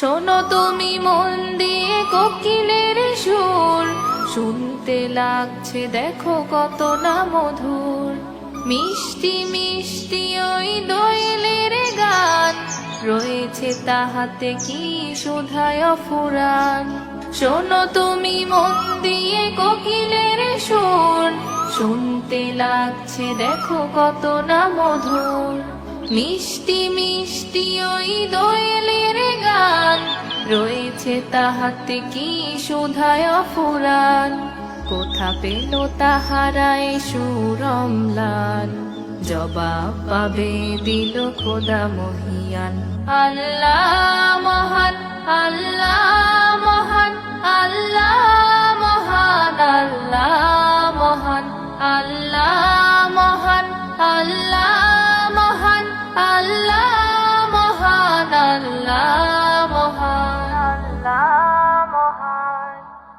শোনো তুমি মন দিয়ে কোকিলের সুর। শুনতে লাগছে, দেখো কত না মধুর। মিষ্টি মিষ্টি ওই দোয়েলের গান। রয়েছে তাহাতে কি সুধায় ফুরান শোনো তুমি মন দিয়ে কোকিলের সুর। শুনতে লাগছে, দেখো কত না মধুর। মিষ্টি মিষ্টি ওই দোয়েলের গান। রয়েছে তাহাতে কি সুধায় ফুরান কোথা পেল তাহারায় সুরমলান? জবাব পাবে দিল খোদা মহিয়ান। আল্লাহ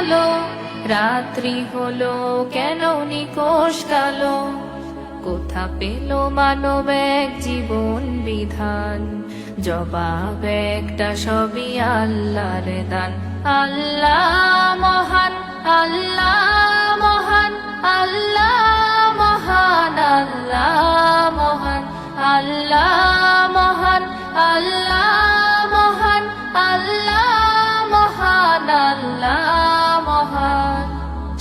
আলো রাত্রি হলো, কেন নিকোষ কালো? কোথা পেল মানব এক জীবন বিধান? জবাব একটা সবই আল্লাহর দান। আল্লাহ মহান আল্লাহ মহান আল্লাহ মহান আল্লাহ মহান আল্লাহ মহান, আল্লাহ